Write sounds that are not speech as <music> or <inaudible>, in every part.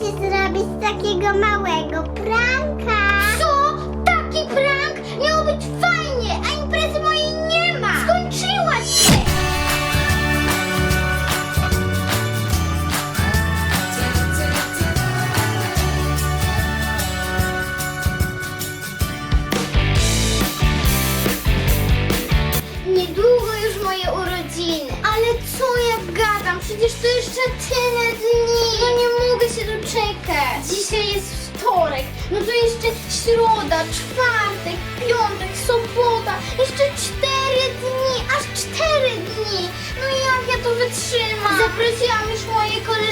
ci zrobić takiego małego pranka. Co? Taki prank? Miało być fajnie, Przecież to jeszcze tyle dni. No nie mogę się doczekać. Dzisiaj jest wtorek. No to jeszcze środa, czwartek, piątek, sobota. Jeszcze cztery dni. Aż cztery dni. No jak ja to wytrzymam? Zaprosiłam już moje koleżanki.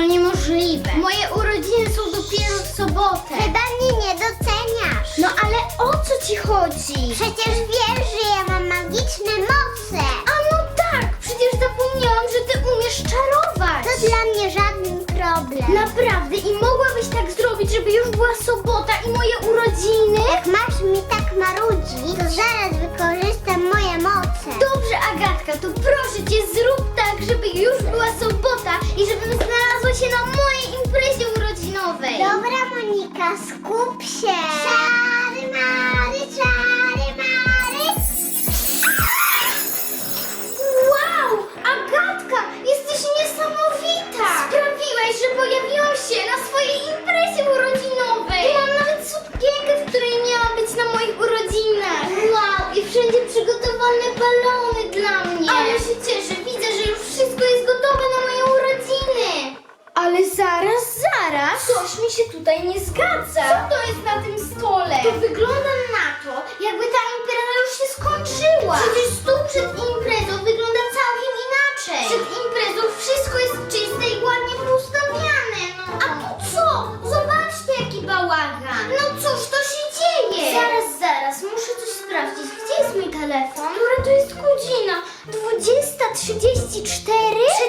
To niemożliwe. Moje urodziny są dopiero w sobotę. Chyba mnie nie doceniasz. No ale o co ci chodzi? Przecież wiesz, że ja mam magiczne moce. A no tak, przecież zapomniałam, że ty umiesz czarować. To dla mnie żaden problem. Naprawdę i mogłabyś tak zrobić, żeby już była sobota i moje urodziny? Jak masz mi tak marudzić, to zaraz wykorzystam moje moce. Dobrze, Agatka, to proszę cię, zrób tak, żeby już była sobota i żebym się na mojej imprezie urodzinowej. Dobra, Monika, skup się. Czary mary, czary mary. Wow, Agatka, jesteś niesamowita!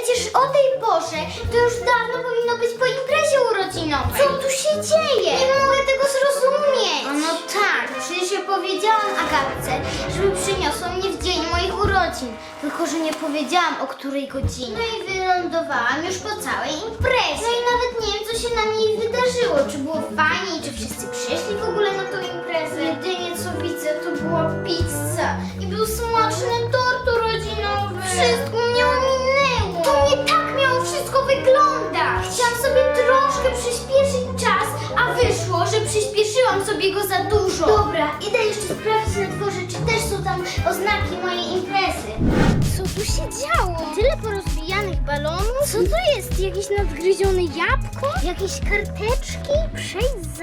Przecież o tej porze to już dawno powinno być po imprezie urodzinowej. Co tu się dzieje? Nie mogę tego zrozumieć. A no tak, przecież ja powiedziałam Agatce, żeby przyniosła mnie w dzień moich urodzin. Tylko, że nie powiedziałam o której godzinie. No i wylądowałam już po całej imprezie. No i nawet nie wiem, co się na niej wydarzyło. Czy było fajnie i czy wszyscy przyszli w ogóle na tą imprezę. Jedynie co widzę, to była pizza i był smaczny tort urodzinowy. Wszystko wyglądać. Chciałam sobie troszkę przyspieszyć czas, a wyszło, że przyspieszyłam sobie go za dużo. Dobra, idę jeszcze sprawdzić na dworze, czy też są tam oznaki mojej imprezy. Co tu się działo? Tyle porozbijanych balonów? Co to jest? Jakieś nadgryzione jabłko? Jakieś karteczki? Przejdź z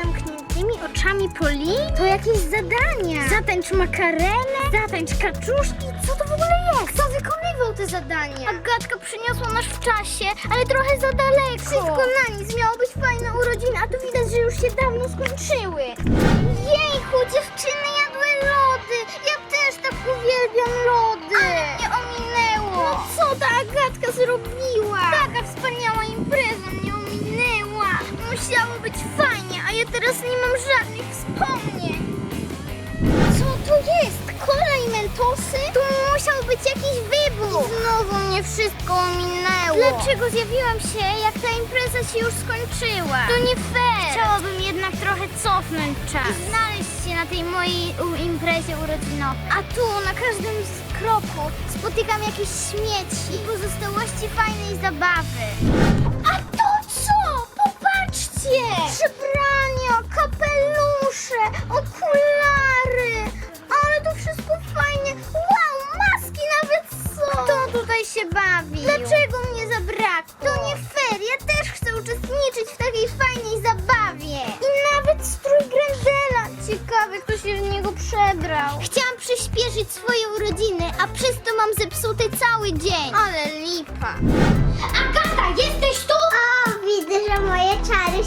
zamkniętymi oczami Poli? To jakieś zadania. Zatańcz makarenę? Zatańcz kaczuszki? Co to w ogóle jest? Kto wykonywał te zadania? Agatka przyniosła nas w czasie, ale trochę za daleko. Wszystko na nic. Miało być fajne urodziny, a tu widać, że już się dawno skończyły. Jejku, dziewczyny jadły lody. Ja też tak uwielbiam lody. Ale mnie ominęło. No co ta Agatka zrobiła? Taka wspaniała impreza mnie. Musiało być fajnie, a ja teraz nie mam żadnych wspomnień. Co to jest? Kola i mentosy? Tu musiał być jakiś wybuch. I znowu mnie wszystko ominęło. Dlaczego zjawiłam się, jak ta impreza się już skończyła? To nie fair. Chciałabym jednak trochę cofnąć czas. I znaleźć się na tej mojej imprezie urodzinowej. A tu na każdym z kroku spotykam jakieś śmieci i pozostałości fajnej zabawy. A to? Wszystkie! Kapelusze, okulary! Ale to wszystko fajnie! Wow, maski nawet są! Kto tutaj się bawi? Dlaczego mnie zabrakło? To nie fair, ja też chcę uczestniczyć w takiej fajnej zabawie! I nawet strój Grendela! Ciekawe, kto się w niego przebrał. Chciałam przyspieszyć swoje urodziny, a przez to mam zepsuty cały dzień. Ale lipa!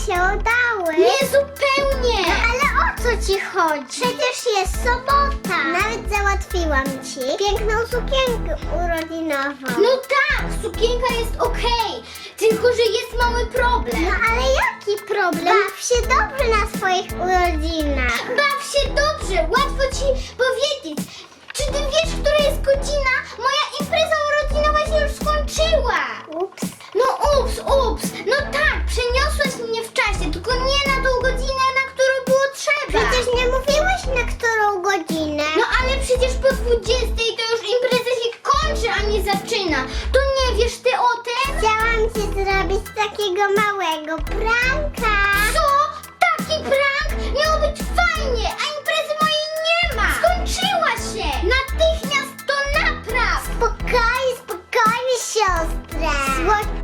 Się udały. Nie zupełnie. No ale o co ci chodzi? Przecież jest sobota. Nawet załatwiłam ci piękną sukienkę urodzinową. No tak, sukienka jest okej, tylko że jest mały problem. No ale jaki problem? Baw się dobrze na swoich urodzinach. Baw się dobrze, łatwo ci powiedzieć. Czy ty wiesz, która jest godzina? Moja impreza urodzinowa się już skończyła. Ups. No ups, ups, no tak, przeniosłaś mnie w czasie, tylko nie na tą godzinę, na którą było trzeba. Przecież nie mówiłeś na którą godzinę. No ale przecież po 20 to już impreza się kończy, a nie zaczyna. To nie wiesz ty o tym? Chciałam ci zrobić takiego małego pranka.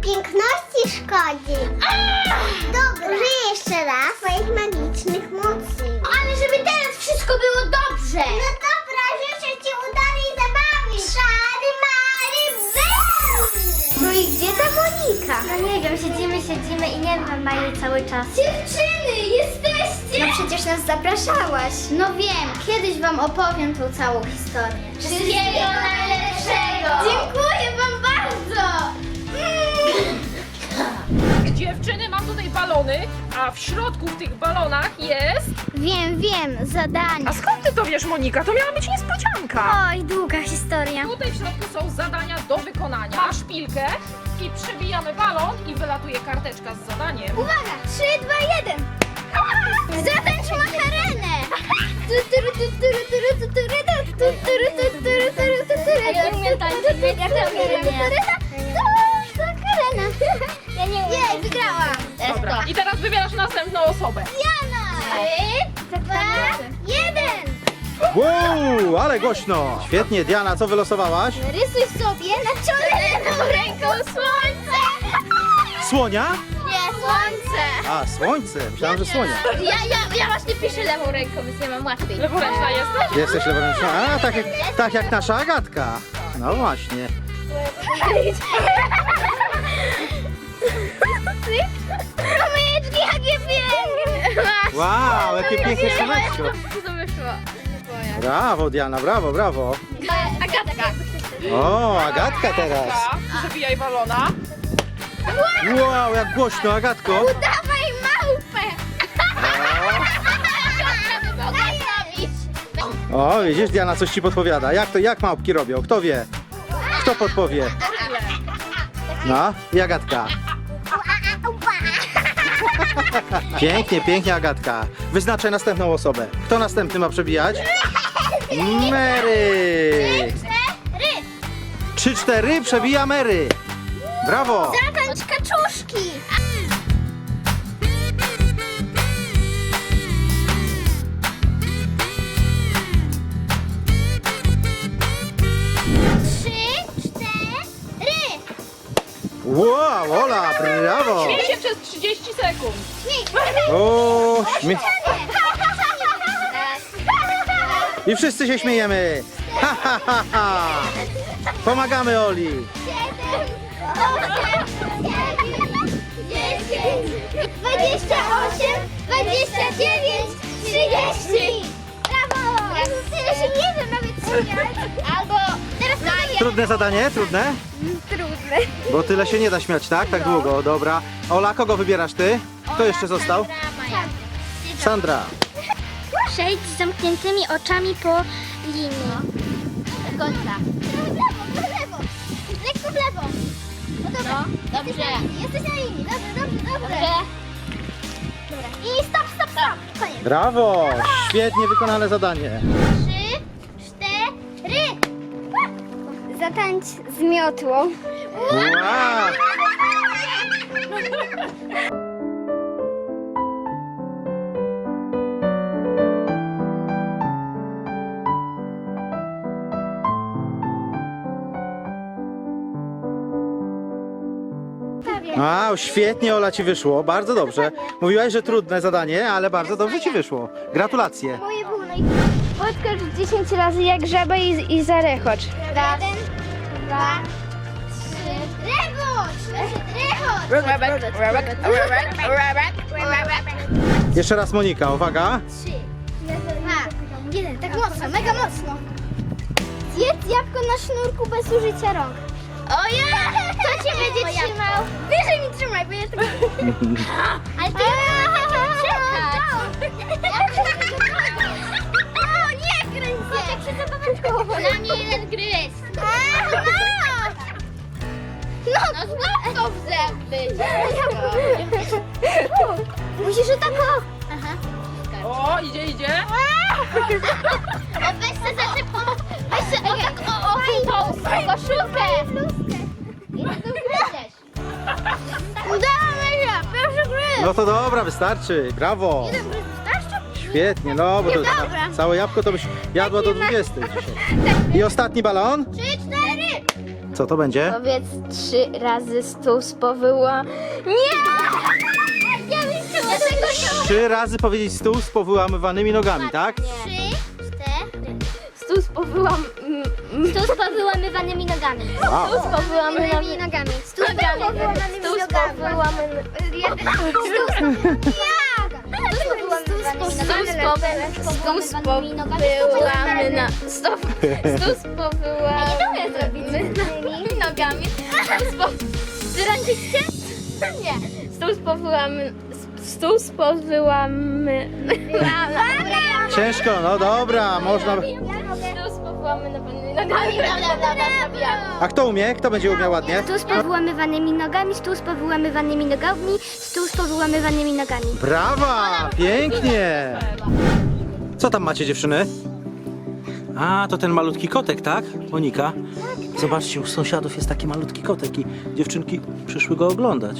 Piękności szkodzi. Dobra, użyję jeszcze raz swoich magicznych mocy. Ale żeby teraz wszystko było dobrze. No dobra, życzę ci udanej zabawy. Szary Mary Bell! No i gdzie ta Monika? No nie wiem, siedzimy, siedzimy i nie wiem, Maji cały czas. Dziewczyny, jesteście? No przecież nas zapraszałaś. No wiem, kiedyś wam opowiem tą całą historię. Wszystkiego najlepszego! Dziękuję Dziewczyny, mam tutaj balony, a w środku w tych balonach jest... Wiem, wiem, zadanie. A skąd ty to wiesz, Monika? To miała być niespodzianka. Oj, długa historia. Tutaj w środku są zadania do wykonania. Masz szpilkę i przebijamy balon i wylatuje karteczka z zadaniem. Uwaga, 3, 2, 1! Zatańcz makarenę! A ja umiem tańczyć, wiecie, ja też umiem. Makarena! Ja nie umiem. Jej, wygrałam! Dobra. I teraz wybierasz następną osobę. Jana! 3, 2, 1! Wow, ale głośno! Świetnie, Diana, co wylosowałaś? Rysuj sobie na czole lewą ręką słońce! Słonia? Nie, słońce! A, słońce. Myślałem, że słonia. Ja, ja, ja właśnie piszę lewą ręką, więc nie mam łatwiej. Leworęczna jesteś? Jesteś leworęczna? A, tak jak, tak jak nasza Agatka. No właśnie. <laughs> Piękne! Wow, jakie piękne słoneczko. To wyszło? Brawo, Diana, brawo, brawo. Agatka. O, Agatka teraz. Przebijaj balona. Wow, jak głośno, Agatko. Dawaj małpę! O, widzisz, Diana coś ci podpowiada. Jak to, jak małpki robią? Kto wie? Kto podpowie? No, i Agatka. Pięknie, pięknie, Agatka. Wyznaczaj następną osobę. Kto następny ma przebijać? Mary! Cztery! Trzy, cztery, przebija Mary. Brawo! Wow, Ola, brawo! Śmiej się przez 30 sekund. O, śmie- I wszyscy się śmiejemy. Ha, ha, ha, ha. Pomagamy Oli. Dwadzieścia osiem, dwadzieścia dziewięć, trzydzieści! Brawo! Ja się nie wiem nawet śmiać. Albo teraz daję. Trudne zadanie, trudne? Bo tyle się nie da śmiać, tak? Tak długo, dobra. Ola, kogo wybierasz ty? Kto jeszcze został? Sandra. Przejdź z zamkniętymi oczami po linii. Do końca. W lewo, w lewo. Lekko w lewo. No dobra. dobrze. Jesteś na linii. Dobrze, dobrze, dobrze. Dobra. I stop, stop, stop. Koniec. Brawo! Świetnie wykonane zadanie. Trzy, cztery. Zatańcz z miotłą. Wow! Wow, świetnie Ola ci wyszło, bardzo dobrze. Mówiłaś, że trudne zadanie, ale bardzo dobrze ci wyszło. Gratulacje. Moje było naj... Podkocz 10 razy jak żaba i, i zarechocz. Jeden, dwa, Jeszcze raz Monika, uwaga. Jeden, tak mocno, mega mocno. Zjedz jabłko na sznurku bez użycia rąk. Ojej! Kto cię będzie trzymał? Wyżej mi trzymaj, bo ja tego... Ale ty O, nie gryź się! Na mnie jeden gryz. No, no złap to w zęby. Musisz o tak o... Aha. O, idzie, idzie. O, weź se za szybko. Weź se o tak o, o, tą koszulkę. I gryziesz. Damy się, pierwszy gryz. No to dobra, wystarczy. Brawo. Jeden gryz wystarczy? Świetnie, no bo to Dobra. całe jabłko to byś jadła do 20 dzisiaj. I ostatni balon? Cztery. Co to będzie? Powiedz trzy razy stół z powyła. Nie! Ja bym chciała tego nie Trzy razy powiedzieć stół z powyłamywanymi nogami, tak? Trzy, cztery. Stół z powyłam... Stół z powyłamywanymi nogami. Wow. Stół z powyłamywanymi nogami. Stół z powyłamywanymi nogami. Stół z powyłamywanymi Stół z nogami. Stół z nogami. Stół z po... Zrądziście? Nie. Stół z powyłamy... Stół z powyłamy... Ciężko, no dobra, można. Nogami. Dobra, dobra, zabijamy. A kto umie? Kto będzie umiał ładnie? Stół z powyłamywanymi nogami, stół z powyłamywanymi nogami, stół z powyłamywanymi nogami. Brawa! Pięknie! Co tam macie dziewczyny? A, to ten malutki kotek, tak? Monika? Zobaczcie, u sąsiadów jest taki malutki kotek i dziewczynki przyszły go oglądać.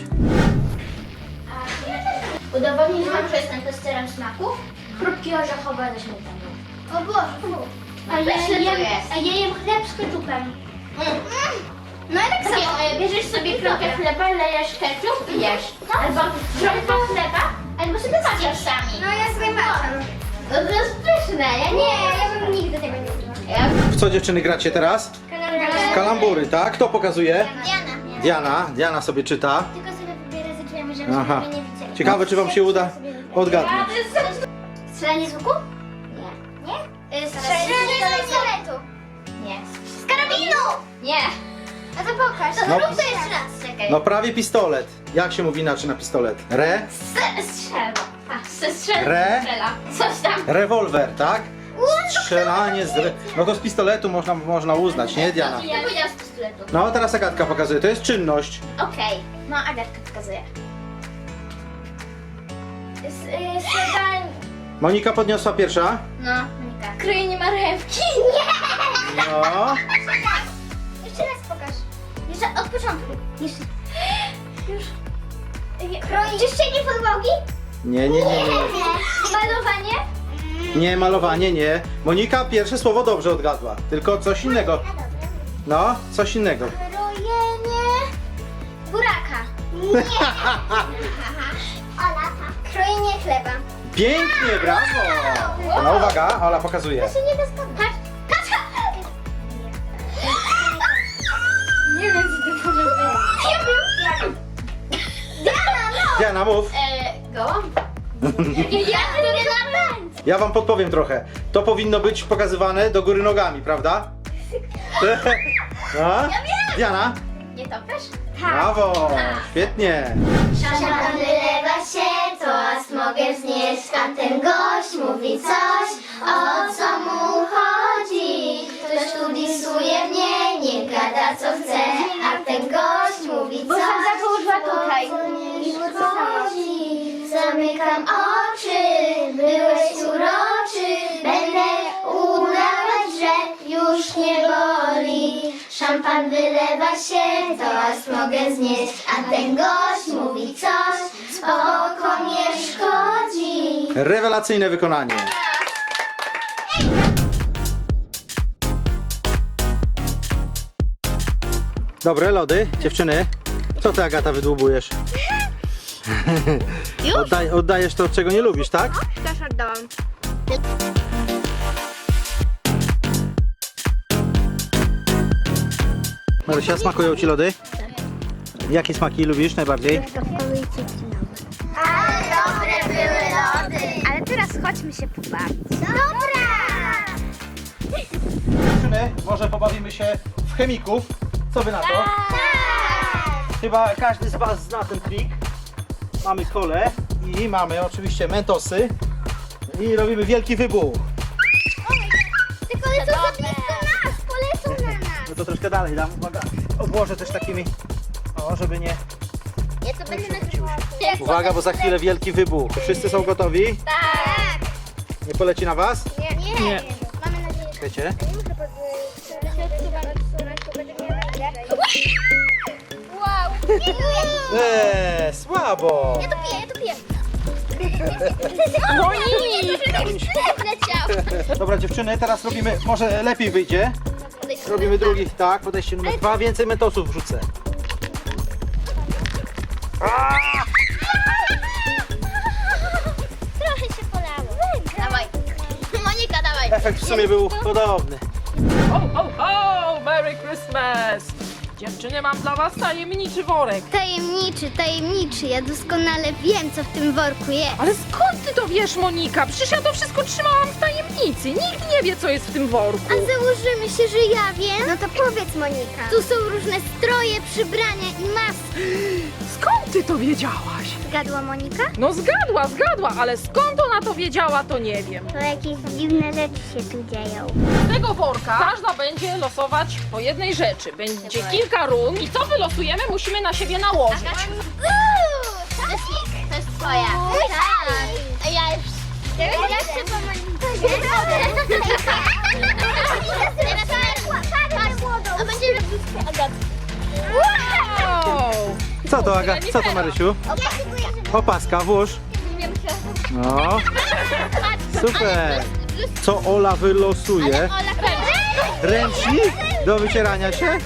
Udowodnić wam, że jestem testerem smaków? Chrupki orzechowe ze śmietaną. O Boże, a ja, jem, a ja jem chleb z keczupem. No i tak samo, e, bierzesz sobie kromkę chleba, lejesz keczup i jesz. Albo kromkę chleba, albo sobie maczasz sami. No ja sobie maczam. No to jest pyszne, ja nie, ja bym nigdy tego nie zrobiła. Ja W co dziewczyny gracie teraz? Kalambury, tak? Kto pokazuje? Diana. Diana. Diana sobie czyta. Tylko sobie wybierę z drzwiami, żeby Aha. mnie nie widzieli. Ciekawe, czy wam się uda odgadnąć. Strzelanie z łuku? Strzelanie z pistoletu? Nie. Z karabinu? Nie. A to pokaż. To No. rób to jeszcze raz, czekaj. No prawie pistolet. Jak się mówi inaczej na pistolet? Re? Strzelba. A, se strzel... Re? strzela. Coś tam. Rewolwer, tak? Strzelanie z... Re... No to z pistoletu można, można uznać, nie Diana? Ja powiedziałam z pistoletu. No teraz Agatka pokazuje, to jest czynność. Okej. No, Agatka pokazuje. Strzelanie... <gasps> Monika podniosła pierwsza. No, Krojenie marchewki? <laughs> Nie! No. Jeszcze raz pokaż. Jeszcze od początku. Jeszcze. Już. Kroić. Czyszczenie podłogi? Nie, nie, nie, nie. Malowanie? Nie, malowanie, nie. Monika pierwsze słowo dobrze odgadła, tylko coś innego. No, coś innego. Krojenie... Buraka. <laughs> Nie. Ola, Krojenie chleba. Pięknie, brawo! No uwaga, Ola pokazuje. To się nie da. Patrz! Nie wiem, co to może być. Ja. Diana, no! Diana, mów. E, gołąb. Ja lubię napęd. Ja wam podpowiem trochę. To powinno być pokazywane do góry nogami, prawda? No? Diana? Nie topisz? Brawo! Świetnie! Szampan wylewa się, toast mogę znieść, a ten gość mówi coś, o co mu chodzi. Ktoś tu disuje mnie, nie gada co chce, a ten gość mówi coś, o co nie chodzi. Zamykam oczy, byłeś uroczy, będę udawać, że już nie boli. Szampan wylewa się, toast mogę znieść, a ten gość mówi coś, spoko nie szkodzi. Rewelacyjne wykonanie. Dobre lody, dziewczyny. Co ty Agata wydłubujesz? Oddaj, oddajesz to, czego nie lubisz, tak? Też oddałam. Marysia, smakują ci lody? Jakie smaki lubisz najbardziej? Truskawkowy i cytrynowy. Chodźmy się pobawić. Dobra! Dziewczyny, może pobawimy się w chemików. Co wy na to? Chyba każdy z was zna ten trik. Mamy kolę i mamy oczywiście mentosy. I robimy wielki wybuch. Tylko lecą za blisko nas, polecą na nas. No to troszkę dalej dam. Uwaga. Obłożę też takimi. O, żeby nie. Ja to będę nagrywała. Uwaga, bo za chwilę wielki wybuch. Wszyscy są gotowi? Tak. Nie poleci na was? Nie. Nie. Mamy nadzieję, że Czekajcie. Wow! Eee, słabo. Ja to piję, ja to piję. No i Leciał. Dobra dziewczyny, teraz robimy, może lepiej wyjdzie. Robimy drugi, tak, podejście numer dwa, więcej mentosów wrzucę. Trochę Efekt w sumie był podobny. ho, ho, ho! Merry Christmas! Dziewczyny, mam dla was tajemniczy worek. Tajemniczy, tajemniczy. Ja doskonale wiem, co w tym worku jest. Ale skąd ty to wiesz, Monika? Przecież ja to wszystko trzymałam w tajemnicy. Nikt nie wie, co jest w tym worku. A założymy się, że ja wiem? No to powiedz Monika. Tu są różne stroje, przybrania i maski. <gasps> Skąd ty to wiedziałaś? Zgadła Monika? No zgadła, zgadła, ale skąd ona to wiedziała, to nie wiem. To jakieś dziwne rzeczy się tu dzieją. Z tego worka każda będzie losować po jednej rzeczy. Będzie kilka run i co wylosujemy, musimy na siebie nałożyć. Uuu, to jest to jest twoja. Tak. A ja już... Ja chcę po A będzie Wow! Co to Aga? Co to Marysiu? Opaska, włóż. No, super. Co Ola wylosuje? Ręcznik do wycierania się?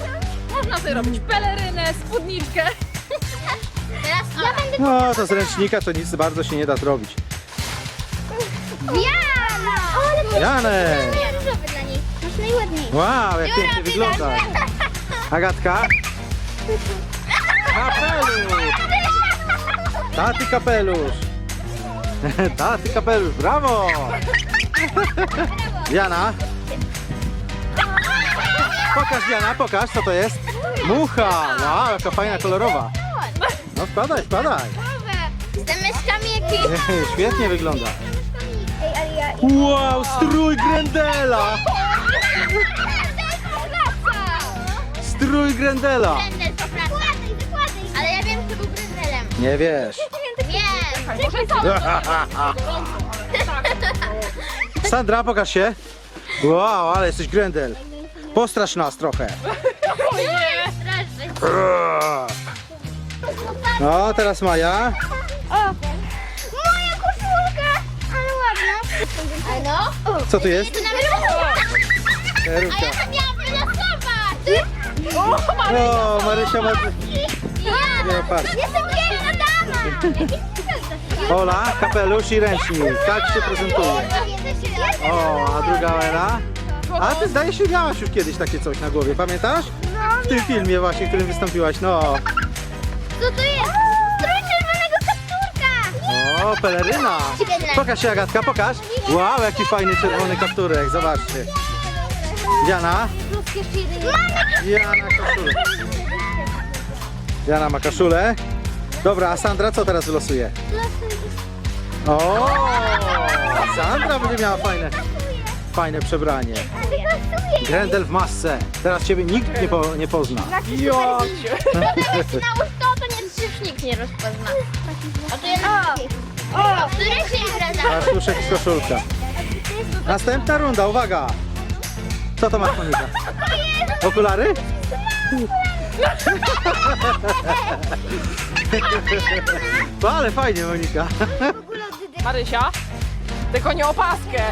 Można sobie robić pelerynę, spódniczkę. Teraz ja będę No, to z ręcznika to nic bardzo się nie da zrobić. Ale Janek! różowy dla niej. Masz najładniejszy. Wow, jak pięknie wygląda. Agatka? Kapelusz! Taty kapelusz! <laughs> Taty kapelusz, brawo! Jana? Pokaż Jana, pokaż co to jest. Mucha! Wow, jaka fajna, kolorowa. No wkładaj, wkładaj. Z myszkami jakieś. Ej, Świetnie wygląda. Ej, ale ja... Wow, strój Grendela! Strój Grendela! Nie wiesz. Wiem. Może Sandra, pokaż się. Wow, ale jesteś Grendel. Postrasz nas trochę. No, teraz Maja. Moja koszulka! Ale ładna. No. Co tu jest? A Peruka. ja to miałam wylosować. O, Marysia ma... Ja. Nie, patrz. Jestem. Ola, kapelusz i ręcznik. Tak się prezentuje. O, a druga Ela? A ty zdaje się miałaś już kiedyś takie coś na głowie, pamiętasz? W tym filmie właśnie, w którym wystąpiłaś. No. Co to jest? Strój czerwonego kapturka! O, peleryna. Pokaż się Agatka, pokaż. Wow, jaki fajny czerwony kapturek, zobaczcie. Diana. Diana koszulę. Diana ma koszulę. Dobra, a Sandra co teraz wylosuje? O, Sandra będzie miała fajne, fajne przebranie. Grendel w masce. Teraz ciebie nikt nie, po, nie pozna. Jocie. <laughs> Nałóż to, to nie, już nikt nie rozpozna. A to jest... O! O! Który się zgadza? Artuszek i koszulka. Następna runda, uwaga. Co to masz, Monika? Okulary? <laughs> No, ale fajnie, Monika. Marysia, tylko nie opaskę.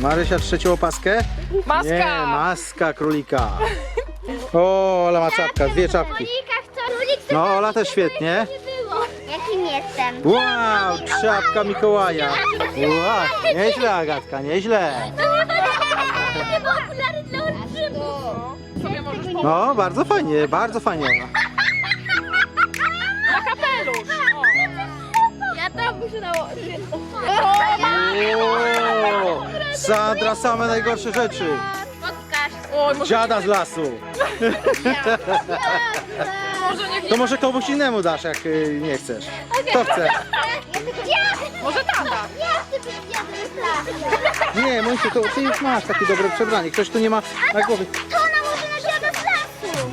Marysia trzecią opaskę? Maska. Nie, maska królika. O, Ola ma czapka, dwie czapki. No, Ola też świetnie. Jakim jestem? Wow, czapka Mikołaja. Wow, nieźle, Agatka, nieźle. <laughs> Pomóc. No, bardzo fajnie, bardzo fajnie. Ola. Zaczynało. O, Sandra, same najgorsze rzeczy. Oj, może, Dziada z lasu. może niech... To może komuś innemu dasz, jak y, nie chcesz. Kto chce? Może tata. Nie, Monisiu, to ty już masz takie dobre przebranie. Ktoś tu nie ma na głowie. To ona może na dziada z lasu.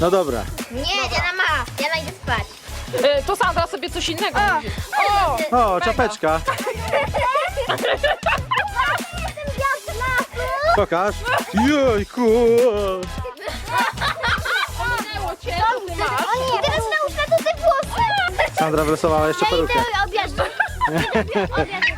No dobra. Nie, Diana ma. Diana idzie spać. E, to Sandra sobie coś innego będzie. O! O, czapeczka. Pokaż. Jojku. Minęło cię, to ty masz. I teraz nałóż na to te włosy. Sandra wylosowała jeszcze perukę. Obiad. <laughs> Uwaga.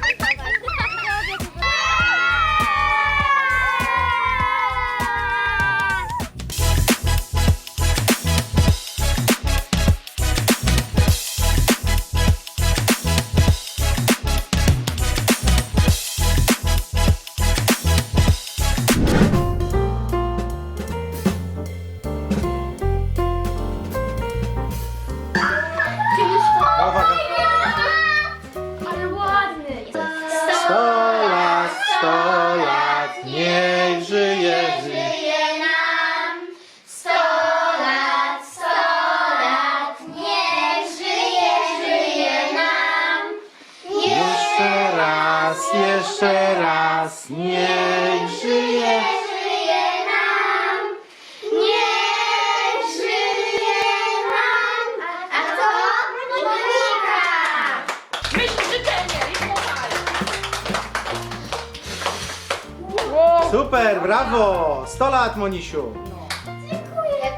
Super, brawo! 100 lat, Monisiu.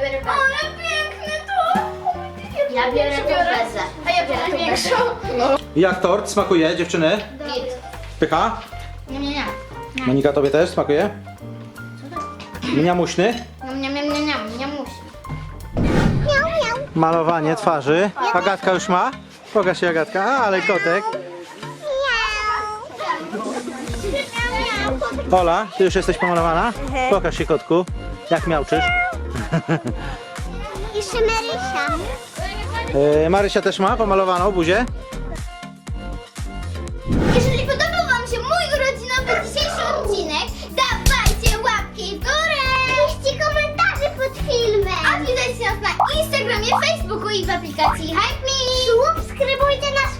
Biorę Ale piękne to! Ja biorę bezę. A ja biorę większą. Jak tort smakuje, dziewczyny? Pycha? Nie, nie, nie. Monika, tobie też smakuje? Mniamuśny? Nie, nie, nie, nie, nie, nie musi. Malowanie twarzy. Agatka już ma? Pokaż się Agatka. A, ale kotek. Ola, ty już jesteś pomalowana? Pokaż się kotku. Jak miałczysz? <laughs> Jeszcze Marysia. E, Marysia też ma pomalowaną buzię. Jeżeli podobał Wam się mój urodzinowy dzisiejszy odcinek, dawajcie łapki w górę! Piszcie komentarze pod filmem. A witajcie nas na Instagramie, Facebooku i w aplikacji Hype Me! Subskrybujcie nasz